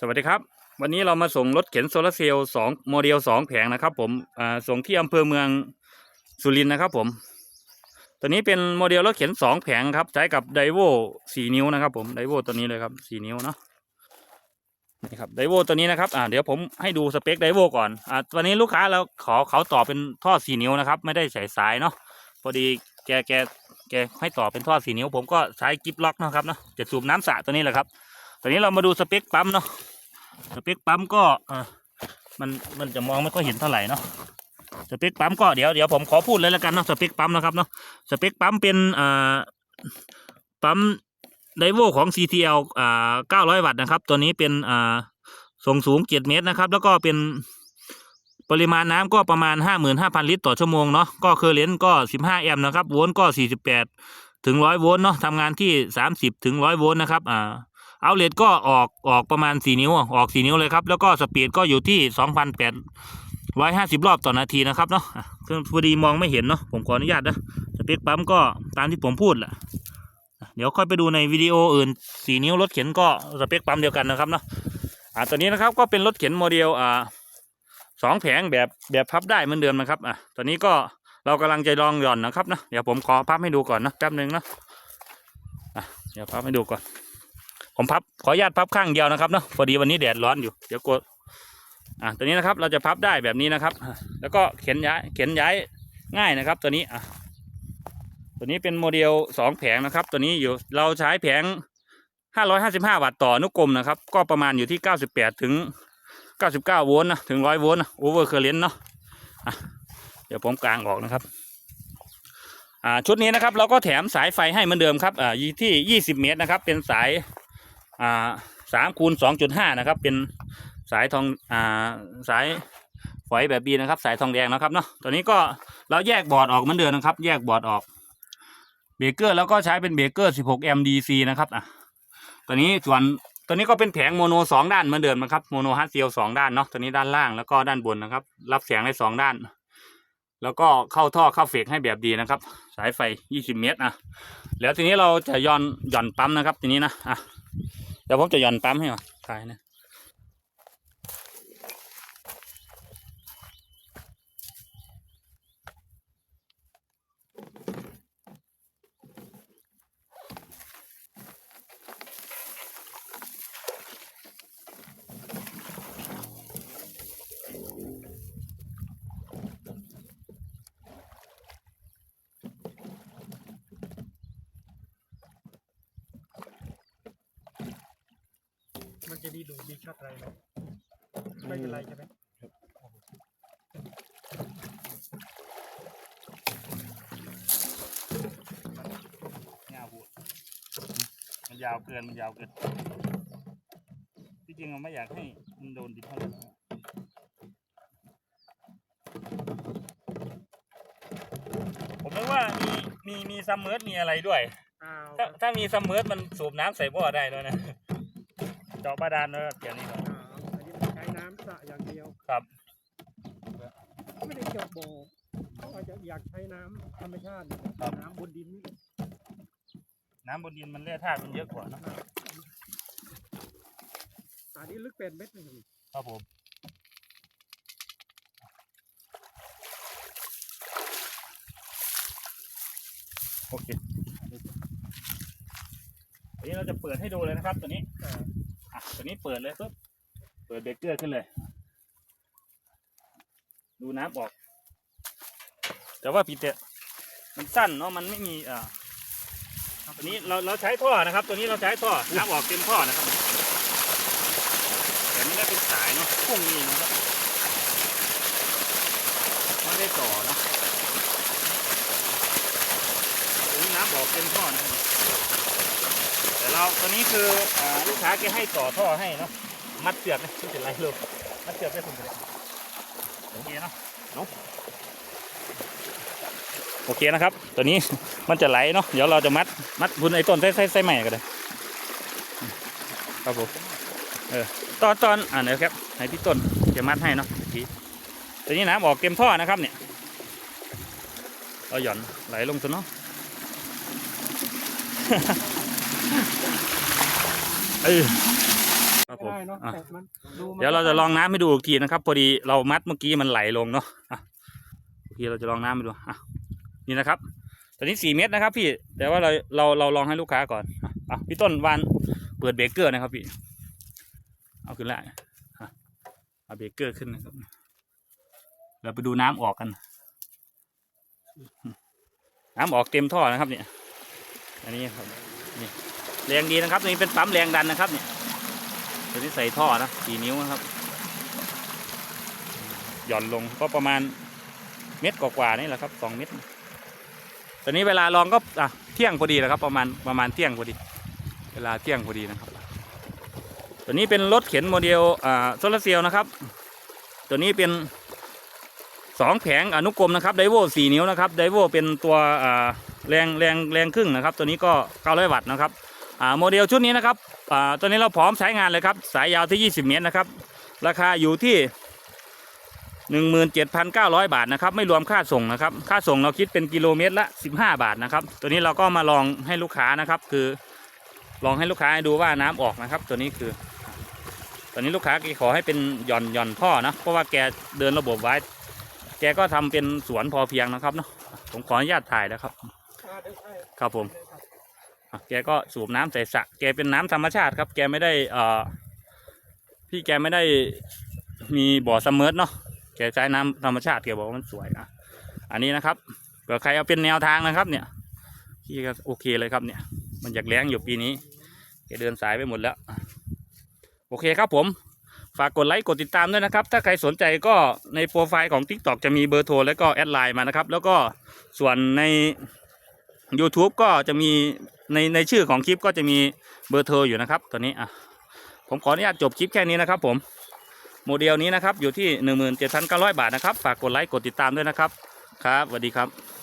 สวัสดีครับ วันนี้เรามาส่งรถเข็นโซลาร์เซลล์สองโมเดลสองแผงนะครับ ผมส่งที่อำเภอเมืองสุรินทร์นะครับ ผม ตัวนี้เป็นโมเดลรถเข็นสองแผงครับ ใช้กับไดโวสี่นิ้วนะครับ ผมไดโวตัวนี้เลยครับสี่นิ้วเนาะนี่ครับไดโวตัวนี้นะครับอ่าเดี๋ยวผมให้ดูสเปคไดโวก่อนอ่าตัวนี้ลูกค้าเราขอเขาต่อเป็นท่อสี่นิ้วนะครับ ไม่ได้ใส่สายเนาะพอดีแกแกแกให้ต่อเป็นท่อสี่นิ้ว ผมก็ใช้กิฟล็อกนะครับเนาะจะสูบน้ำสระตัวนี้แหละครับตอนนี้เรามาดูสเปคปั๊มเนาะ สเปคปั๊มก็มันมันจะมองไม่ค่อยเห็นเท่าไหร่เนาะสเปคปั๊มก็เดี๋ยวเดี๋ยวผมขอพูดเลยแล้วกันเนาะสเปคปั๊มนะครับเนาะสเปคปั๊มเป็นอ่าปั๊มไดโวของ CTL อ่า900 วัตต์นะครับ ตัวนี้เป็นอ่าส่งสูง7เมตรนะครับ แล้วก็เป็นปริมาณน้ำก็ประมาณ 55,000 ลิตรต่อชั่วโมงเนาะก็เคอร์เรนต์ก็ 15 แอมป์นะครับ โวลต์ก็ 48 ถึง 100 โวลต์เนาะทำงานที่ 30 ถึง 100 โวลต์นะครับอ่า เอาเลทก็ออกออกประมาณ 4 นิ้ว ออก4นิ้วเลยครับ แล้วก็สปีดก็อยู่ที่ 2,850 รอบต่อนาทีนะครับเนาะเครื่อพอดีมองไม่เห็นเนาะผมขออนุญาตนะสเปคปั๊มก็ตามที่ผมพูดแหละเดี๋ยวค่อยไปดูในวิดีโออื่น 4 นิ้วรถเข็นก็สเปคปั๊มเดียวกันนะครับเนาะอ่าตัวนี้นะครับก็เป็นรถเข็นโมเดลอ่าสองแผงแบบแบบพับได้เหมือนเดิมนะครับอะตัวนี้ก็เรากำลังจะลองหย่อนนะครับนะเดี๋ยวผมขอพับให้ดูก่อนนะแป๊บหนึ่งนะอะเดี๋ยวพับให้ดูก่อน ผมพับขออนุญาตพับข้างเดียวนะครับเนาะพอดีวันนี้แดดร้อนอยู่เดี๋ยวกดอะตัวนี้นะครับเราจะพับได้แบบนี้นะครับ แล้วก็เข็นย้ายเข็นย้ายง่ายนะครับ ตัวนี้อะตัวนี้เป็นโมเดลสองแผงนะครับ ตัวนี้อยู่เราใช้แผง555วัตต์ต่อนุกรมนะครับ ก็ประมาณอยู่ที่98ถึง99โวลต์นะถึง100โวลต์นะโอเวอร์เคอร์เรนต์เนาะอะเดี๋ยวผมกลางออกนะครับอ่าชุดนี้นะครับเราก็แถมสายไฟให้เหมือนเดิมครับอ่าที่20เมตรนะครับ เป็นสาย อ่าสามคูณสองจุดห้านะครับ เป็นสายทองอ่าสายฝอยแบบบีนะครับ สายทองแดงนะครับเนาะตัวนี้ก็เราแยกบอร์ดออกเหมือนเดิมนะครับ แยกบอร์ดออกเบรกเกอร์แล้วก็ใช้เป็นเบรกเกอร์ 16 MDC นะครับอะตัวนี้ส่วนตัวนี้ก็เป็นแผงโมโนสองด้านเหมือนเดิมนะครับโมโนฮาร์ดเซลสองด้านเนาะตัวนี้ด้านล่างแล้วก็ด้านบนนะครับ รับแสงได้สองด้าน แล้วก็เข้าท่อเข้าเฟกให้แบบดีนะครับ สายไฟ 20 เมตรนะแล้วทีนี้เราจะย้อนหย่อนปั๊มนะครับ ทีนี้นะอะ เดี๋ยวผมจะหย่อนปั๊มให้ก่ะถ่ายนะ มันจะดีดูดีช็อตอะไรไหมไม่เป็นไรใช่ไหมยาวพูดมันยาวเกินมันยาวเกินที่จริงเราไม่อยากให้มันโดนดินเท่าไหร่ผมนึกว่ามีมีมีซัมเมอร์มีอะไรด้วย ถ้าถ้ามีซัมเมอร์มันสูบน้ำใส่บ่อได้ด้วยนะาะบาดาลแล้วเดี๋ยวนี้ก่อนอ้าวอันนี้มันใช้น้ำสระอย่างเดียวครับไม่ได้เจาะบ่อเขาอาจจะอยากใช้น้ำธรรมชาติครับน้ำบนดินนี่น้ำบนดินมันแร่ธาตุมันเยอะกว่าเนอะสระนี้ลึกเป็นเม็ดหนึ่งครับผมโอเคอันนี้เราจะเปิดให้ดูเลยนะครับตัวนี้อ่าอะ ตัวนี้เปิดเลยปุ๊บเปิดเบเกอร์ขึ้นเลย ดูน้ำออก แต่ว่าปีเตะมันสั้นเนาะมันไม่มีอ่าตัวนี้เราเราใช้ท่อนะครับ ตัวนี้เราใช้ท่อน้ำออกเต็มท่อนะครับแต่ไม่ได้เป็นสายเนาะพุ่งนี่นะครับไม่ได้ต่อเนาะตรงนี้น้ำออกเต็มท่อนะครับ เราตัวนี้คืออลูกค้าแกให้ต่อท่อให้เนาะมัดเสือกนะไม่เป็นไรลูกมัดเสือกได้ผมเลยโอเคเนาะเนาะโอเคนะครับ ตัวนี้มันจะไหลเนาะเดี๋ยวเราจะมัดมัดบุญไอ้ต้นไส้ไส้ใหม่ก็ได้ครับผมตอนตอนอ่าเดี๋ยวครับให้พี่ต้นจะมัดให้เนาะทีตัวนี้น้ำออกเต็มท่อนะครับเนี่ยเราหย่อนไหลลงตัวเนาะ เออครับผมได้เนาะอะแต่มันดูมันเดี๋ยวเราจะลองน้ำให้ดูอีกทีนะครับ พอดีเรามัดเมื่อกี้มันไหลลงเนาะอะทีเราจะลองน้ำให้ดูอะนี่นะครับ ตอนนี้สี่เมตรนะครับ พี่ แต่ว่าเราเราเราลองให้ลูกค้าก่อนอะอะพี่ต้นวานเปิดเบรกเกอร์นะครับพี่ เอาขึ้นแล้วอะเอาเบรกเกอร์ขึ้นนะครับ เราไปดูน้ำออกกัน น้ำออกเต็มท่อนะครับเนี่ย อันนี้ครับนี่ แรงดีนะครับตัวนี้เป็นปั๊มแรงดันนะครับเนี่ยตัวนี้ใส่ท่อนะสี่นิ้วนะครับ หย่อนลงก็ประมาณเม็ดกว่าๆนี่แหละครับสองเม็ดตอนนี้เวลาลองก็อะเที่ยงพอดีแหละครับ ประมาณประมาณเที่ยงพอดี เวลาเที่ยงพอดีนะครับ ตัวนี้เป็นรถเข็นโมเดลอ่าโซลาร์เซลล์นะครับ ตัวนี้เป็นสองแผงอนุกรมนะครับไดโวสี่นิ้วนะครับไดโวเป็นตัวอ่าแรงแรงแรงครึ่งนะครับ ตัวนี้ก็900วัตต์นะครับ โมเดลชุดนี้นะครับอ่าตัวนี้เราพร้อมใช้งานเลยครับ สายยาวที่ 20 เมตรนะครับ ราคาอยู่ที่17,900 บาทนะครับ ไม่รวมค่าส่งนะครับ ค่าส่งเราคิดเป็นกิโลเมตรละ 15 บาทนะครับ ตัวนี้เราก็มาลองให้ลูกค้านะครับ คือลองให้ลูกค้าดูว่าน้ำออกนะครับ ตัวนี้คือ ตอนนี้ลูกค้าแกขอให้เป็นหย่อนหย่อนท่อนะ เพราะว่าแกเดินระบบไว้ แกก็ทำเป็นสวนพอเพียงนะครับเนาะผมขออนุญาตถ่ายนะครับอ่าได้ใช่ครับผมได้ครับอะ แกก็สูบน้ำใส่สระแกเป็นน้ำธรรมชาติครับ แกไม่ได้เอ่อพี่แกไม่ได้มีบ่อซัมเมอร์เนาะแกใช้น้ำธรรมชาติแกบอกว่ามันสวยอะอันนี้นะครับเผื่อใครเอาเป็นแนวทางนะครับ เนี่ยพี่ก็โอเคเลยครับเนี่ย มันอยากแรงอยู่ปีนี้แกเดินสายไปหมดแล้ว โอเคครับผมฝากกดไลค์กดติดตามด้วยนะครับ ถ้าใครสนใจก็ในโปรไฟล์ของ TikTok จะมีเบอร์โทรแล้วก็แอดไลน์มานะครับ แล้วก็ส่วนใน YouTube ก็จะมี ในในชื่อของคลิปก็จะมีเบอร์โทรอยู่นะครับตอนนี้อะผมขออนุญาตจบคลิปแค่นี้นะครับ ผมโมเดลนี้นะครับอยู่ที่ 17,900 บาทนะครับ ฝากกดไลค์กดติดตามด้วยนะครับครับสวัสดีครับ